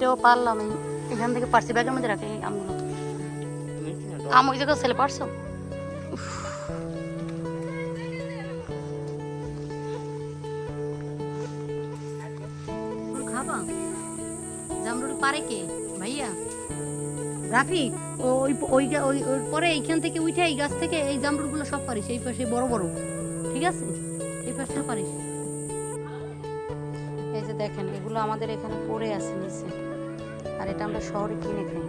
এটাও পারলাম এখান থেকে পারছি ব্যাগের মধ্যে রাখে আমগুলো। আম ওই জায়গায় ছেলে পারছ খাবা? জামরুল পারে কে? ভাইয়া? রাফি ওই ওই ওই পরে এইখান থেকে উঠে এই গাছ থেকে এই জামরুলগুলো সব পারিস এই পাশে বড় বড়। ঠিক আছে? এই পাশটা পারিস। এই যে দেখেন এগুলো আমাদের এখানে পড়ে আছে নিচে। আর এটা আমরা শহরে কিনে খাই।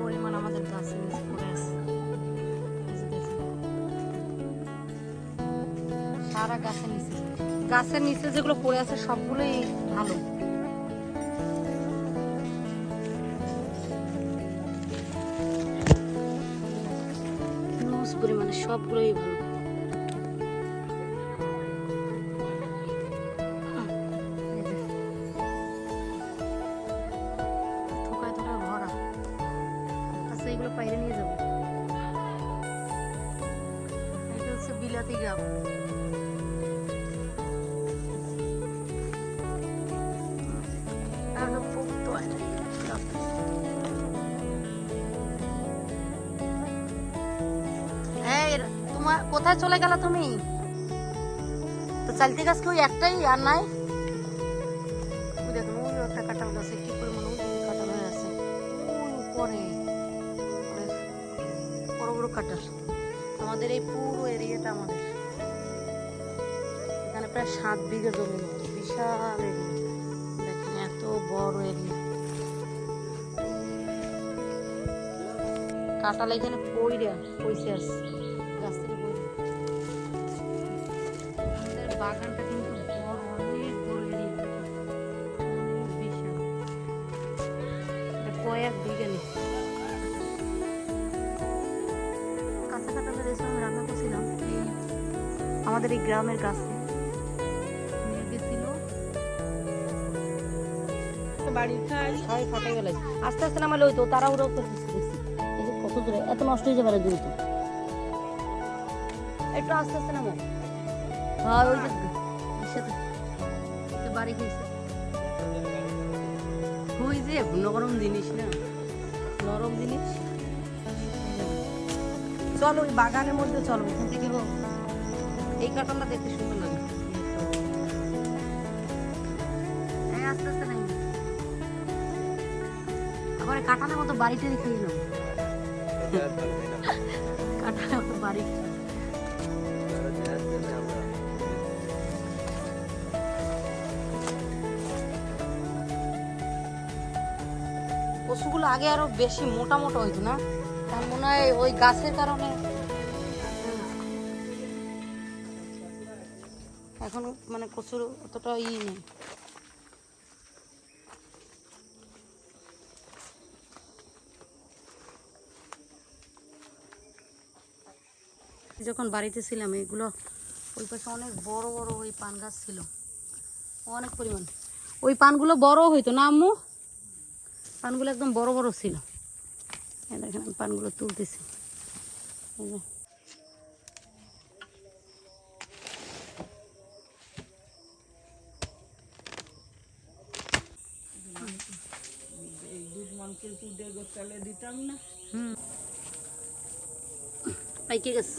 পরিমাণ আমাদের। সারা গাছের নিচে। গাছের নিচে যেগুলো পড়ে আছে, সবগুলোই ভালো। পরিমাণে সবগুলোই ভালো। এগুলো বাইরে নিয়ে যাব। এটা হচ্ছে বিলাতি। এই, তোমার কোথায় চলে গেল তুমি? তো চালতি গাছ কি ওই একটাই আর নাই? দেখুন ওই একটা কাঁঠাল গাছে কি পরিমাণ ওই দিকে কাঁঠাল হয়ে আছে। ওই উপরে। বড় কাঁঠাল আমাদের এই পুরো এরিয়াটা আমাদের। এখানে প্রায় সাত বিঘা জমি বিশাল এরিয়া। এত বড় এরিয়া। কাঁঠাল এখানে পইরা পইসে আসছে গাছ থেকে পইরা। বাগানটা কিন্তু বড় বিশাল। কয়েক বিঘা নেই আমাদের এই গ্রামের কাছে। আস্তে আস্তে নামালে হইতো এই যে কত দূরে এত নষ্ট হয়ে যাবে দ্রুত। একটু আস্তে আস্তে নামো। হ্যাঁ ওই বাড়ি গেছে ওই যে নরম জিনিস না? নরম জিনিস। চলো ওই বাগানের মধ্যে চলো ওখান থেকে এই কাঁঠালটা দেখতে সুন্দর লাগে আস্তে আস্তে নাই মতো বাড়িতে রেখে দিলাম কাঁঠালের মতো বাড়ি। পশুগুলো আগে আরও বেশি মোটা মোটা হইতো না। তার মনে হয় ওই গাছের কারণে এখন মানে কচুর অতটা ই নেই। যখন বাড়িতে ছিলাম, এগুলো ওই পাশে অনেক বড় বড় ওই পান গাছ ছিল। অনেক পরিমাণ। ওই পানগুলো বড় হইতো না আম্মু? পানগুলো একদম বড় বড় ছিল। দেখেন আমি পানগুলো তুলতেছি। দুধ মাংসের দুধে গোচালে দিতাম না। হুম। পাইকে গেছে।